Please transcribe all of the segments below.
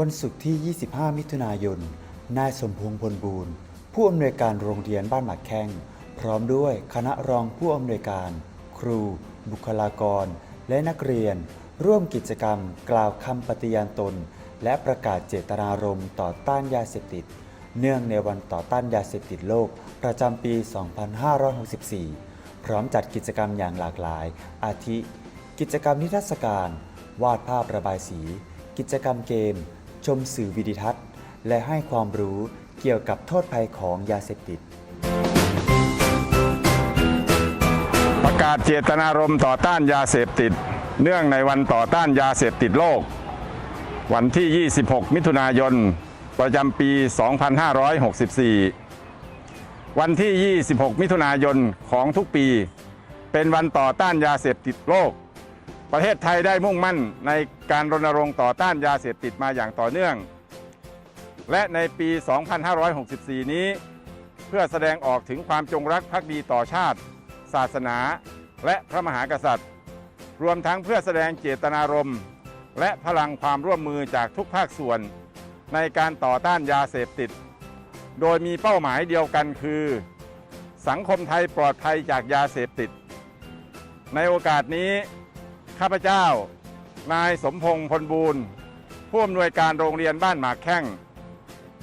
วันศุกร์ที่ 25 มิถุนายน นายสมพงษ์พลบูรณ์ ผู้อำนวยการโรงเรียนบ้านหมากแข้ง พร้อมด้วยคณะรองผู้อำนวยการ ครู บุคลากร และนักเรียน ร่วมกิจกรรม กล่าวคำปฏิญาณตน และประกาศเจตนารมณ์ต่อต้านยาเสพติด เนื่องในวันต่อต้านยาเสพติดโลกประจำปี 2564 พร้อมจัดกิจกรรมอย่างหลากหลาย อาทิ กิจกรรมนิทรรศการ วาดภาพระบายสี กิจกรรมเกม ชมสื่อวิดิทัศน์ และให้ความรู้เกี่ยวกับโทษภัยของยาเสพติด ประกาศเจตนารมณ์ต่อต้านยาเสพติด เนื่องในวันต่อต้านยาเสพติดโลก วันที่ 26 มิถุนายน ประจำปี 2564 วันที่ 26 มิถุนายนของทุกปี เป็นวันต่อต้านยาเสพติดโลก ประเทศไทยได้มุ่งมั่นในการรณรงค์ต่อต้านยาเสพติดมาอย่างต่อเนื่อง และในปี 2564 นี้ เพื่อแสดงออกถึงความจงรักภักดีต่อชาติ ศาสนา และพระมหากษัตริย์ รวมทั้งเพื่อแสดงเจตนารมณ์ และพลังความร่วมมือจากทุกภาคส่วน ในการต่อต้านยาเสพติด โดยมีเป้าหมายเดียวกันคือ สังคมไทยปลอดภัยจากยาเสพติด ในโอกาสนี้ ข้าพเจ้า นายสมพงษ์พลบูรณ์ผู้อำนวยการโรงเรียนบ้านหมากแข้ง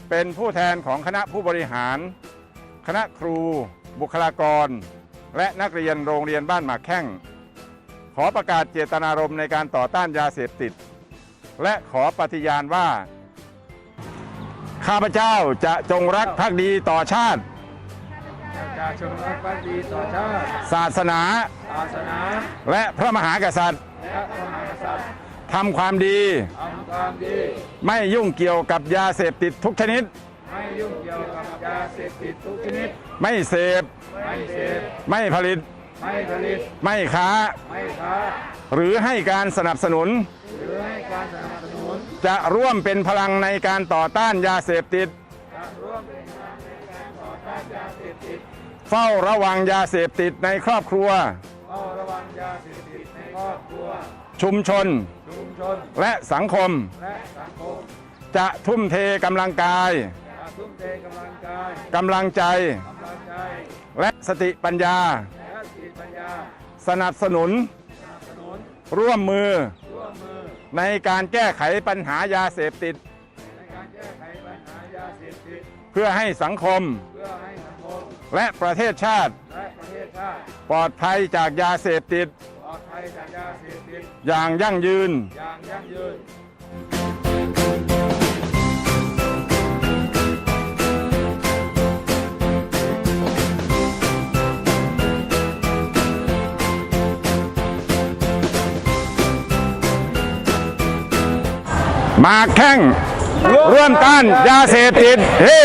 เป็นผู้แทนของคณะผู้บริหาร คณะครู บุคลากร และนักเรียนโรงเรียนบ้านหมากแข้ง ขอประกาศเจตนารมณ์ในการต่อต้านยาเสพติด และขอปฏิญาณว่า ข้าพเจ้าจะจงรักภักดีต่อชาติ จะชมรักภักดีต่อชาติ ศาสนา ศาสนา และพระมหากษัตริย์ และพระมหากษัตริย์ทำความดี ทำความดี ไม่ยุ่งเกี่ยวกับยาเสพติดทุกชนิด ไม่ยุ่งเกี่ยวกับยาเสพติดทุกชนิด ไม่เสพ ไม่เสพ ไม่ผลิต ไม่ผลิต ไม่ค้า ไม่ค้า หรือให้การสนับสนุน หรือให้การสนับสนุน จะร่วมเป็นพลังในการต่อต้านยาเสพติด จะร่วมเป็นพลังในการต่อต้านยาเสพติดเฝ้าระวังยาเสพติดในครอบครัว เฝ้าระวังยาเสพ ติดในครอบครัว ชุมชน ชุมชน และสังคม และสังคม จะทุ่มเทกำลังกายจะทุ่มเทกำลังกายกำลังใจ กำลังใจ และสติปัญญา และสติปัญญา สนับสนุน สนับสนุน ร่วมมือ ร่วมมือ ในการแก้ไขปัญหายาเสพติด ในการแก้ไขปัญหายาเสพติด เพื่อให้สังคม เพื่อให้สังคม และประเทศชาติ และประเทศชาติ ปลอดภัยจากยาเสพติดป ลอดภัยจากยาเสพติดอย่างยั่งยืน อย่างยั่งยืน มาแข่งร่วมต้านยาเสพติดเฮ้